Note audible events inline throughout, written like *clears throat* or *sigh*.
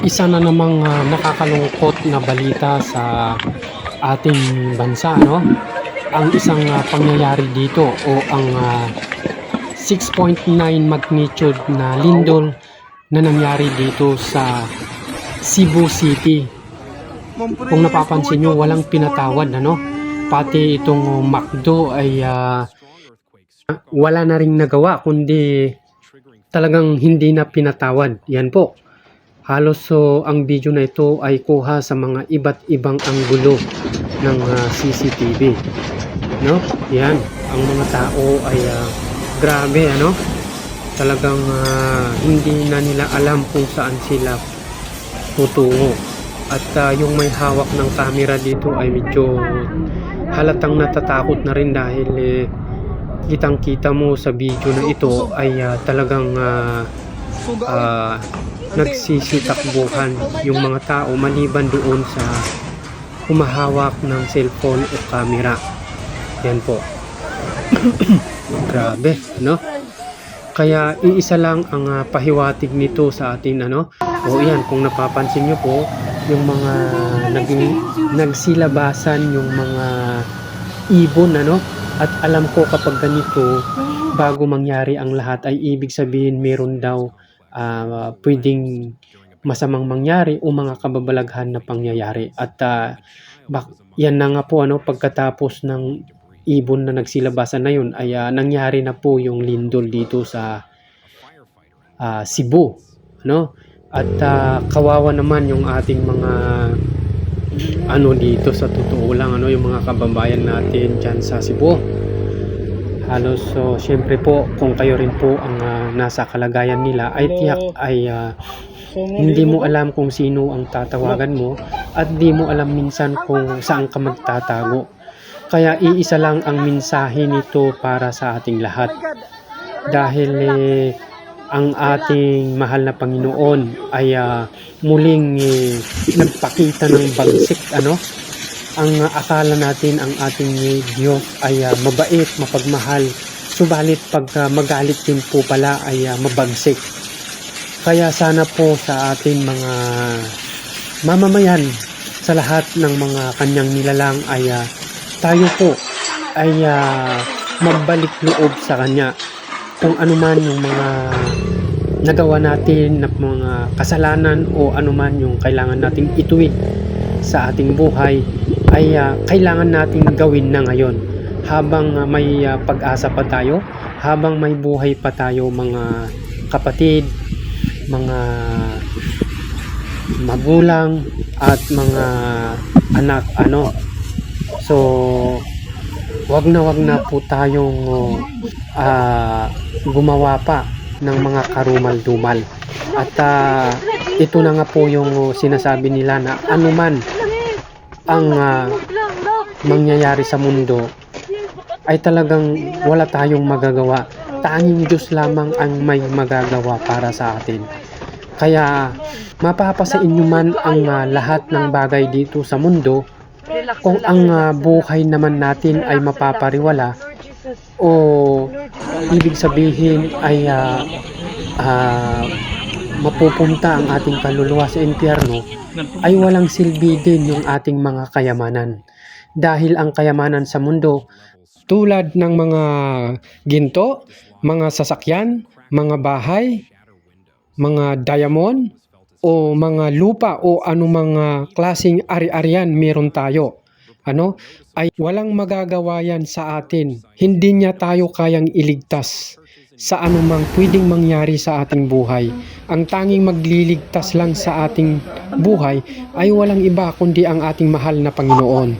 isa na namang ah, nakakalungkot na balita sa ating bansa no? Ang isang ah, pangyayari dito o ang ah, 6.9 magnitude na lindol na nangyari dito sa Cebu City. Kung napapansin nyo walang pinatawad ano? Pati itong McDo ay ah, wala na ring nagawa kundi talagang hindi na pinatawad. Yan po Halos so ang video na ito ay kuha sa mga iba't ibang anggulo ng ah, CCTV. No? Yan, ang mga tao ay ah, grabe ano? Talagang ah, hindi na nila alam kung saan sila tutungo. At ah, yung may hawak ng camera dito ay medyo halatang natatakot na rin dahil eh, kitang-kita mo sa video na ito ay ah, talagang ah, ah, nagsisitakbuhan yung mga tao maliban doon sa humahawak ng cellphone o camera. Yan po. *clears throat* Grabe, no? Kaya iisa lang ang ah, pahiwatig nito sa atin ano. O yan, kung napapansin nyo po, yung mga naging nagsilabasan yung mga ibon ano. At alam ko kapag ganito, bago mangyari ang lahat ay ibig sabihin meron daw ah, pwedeng masamang mangyari o mga kababalaghan na pangyayari. At ah, bak- yan na nga po ano pagkatapos ng ibon na nagsilabasan na yun ay ah, nangyari na po yung lindol dito sa ah, Cebu no at ah, kawawa naman yung ating mga ano dito sa totoo lang ano yung mga kababayan natin diyan sa Cebu halos so syempre po kung kayo rin po ang ah, nasa kalagayan nila ay tiyak ay ah, hindi mo alam kung sino ang tatawagan mo at di mo alam minsan kung saan ka magtatago. Kaya iisa lang ang mensahe nito para sa ating lahat. Dahil eh, ang ating mahal na Panginoon ay ah, muling eh, nagpakita ng bagsik ano ang akala natin ang ating Diyos ay ah, mabait, mapagmahal subalit pag ah, magalit din po pala ay ah, mabagsik. Kaya sana po sa ating mga mamamayan sa lahat ng mga kanyang nilalang ay ah, tayo po ay ah, magbalik loob sa kanya. Kung ano man yung mga nagawa natin na mga kasalanan o ano man yung kailangan nating ituwid sa ating buhay ay ah, kailangan nating gawin na ngayon habang ah, may ah, pag-asa pa tayo habang may buhay pa tayo mga kapatid mga magulang at mga anak ano? So wag na wag na po tayong ah, gumawa pa ng mga karumal-dumal. At ah, ito na nga po yung sinasabi nila na anuman ang ah, mangyayari sa mundo ay talagang wala tayong magagawa tanging Diyos lamang ang may magagawa para sa atin. Kaya mapapasa inyo man ang ah, lahat ng bagay dito sa mundo kung ang ah, buhay naman natin ay mapapariwala o ibig sabihin ay ah, ah, mapupunta ang ating kaluluwa sa impyerno ay walang silbi din yung ating mga kayamanan. Dahil ang kayamanan sa mundo tulad ng mga ginto, mga sasakyan, mga bahay, mga diamond, o mga lupa o anumang ah, klaseng ari-arian meron tayo. Ano? Ay walang magagawa yan sa atin. Hindi niya tayo kayang iligtas sa anumang pwedeng mangyari sa ating buhay. Ang tanging magliligtas lang sa ating buhay ay walang iba kundi ang ating mahal na Panginoon.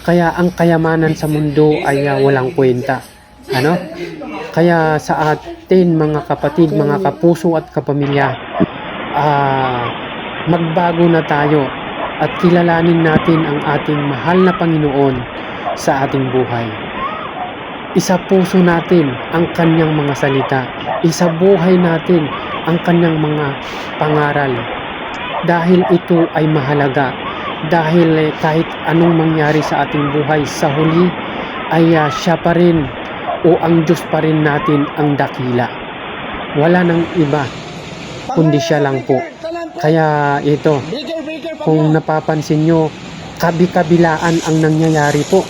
Kaya ang kayamanan sa mundo ay ah, walang kwenta. Ano? Kaya sa atin mga kapatid, mga kapuso at kapamilya, ah, magbago na tayo at kilalanin natin ang ating mahal na Panginoon sa ating buhay. Isa puso natin ang kanyang mga salita. Isa buhay natin ang kanyang mga pangaral. Dahil ito ay mahalaga. Dahil eh, kahit anong mangyari sa ating buhay, sa huli ay ah, siya pa rin o ang Diyos pa rin natin ang dakila. Wala nang iba, kundi siya lang po. Kaya ito, kung napapansin nyo, kabi-kabilaan ang nangyayari po.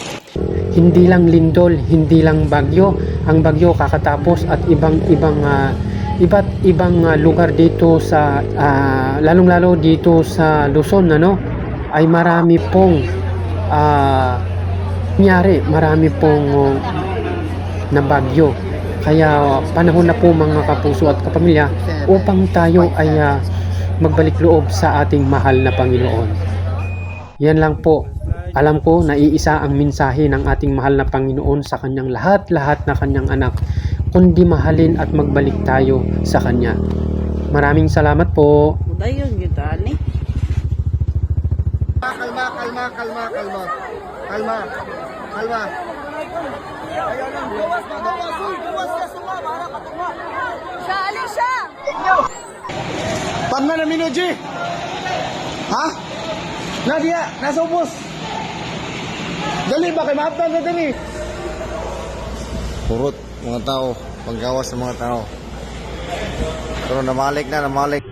Hindi lang lindol, hindi lang bagyo. Ang bagyo kakatapos at ibang-ibang ah, iba't ibang ah, lugar dito sa ah, lalong-lalo dito sa Luzon ano ay marami pong ah, nangyari, marami pong oh, na bagyo. Kaya panahon na po mga kapuso at kapamilya upang tayo ay ah, magbalik loob sa ating mahal na Panginoon. Yan lang po. Alam ko na iisa ang mensahe ng ating mahal na Panginoon sa kanyang lahat-lahat na kanyang anak, kundi mahalin at magbalik tayo sa kanya. Maraming salamat po. Kalma, kalma, kalma, kalma. Kalma. Kalma. Siya, alis siya! Pan na na Minoji. Ha? Nadia, nasa ubos. Dali ba kay maaptan na dali? Purot mga tao, paggawas ng mga tao. Pero namalik na, namalik.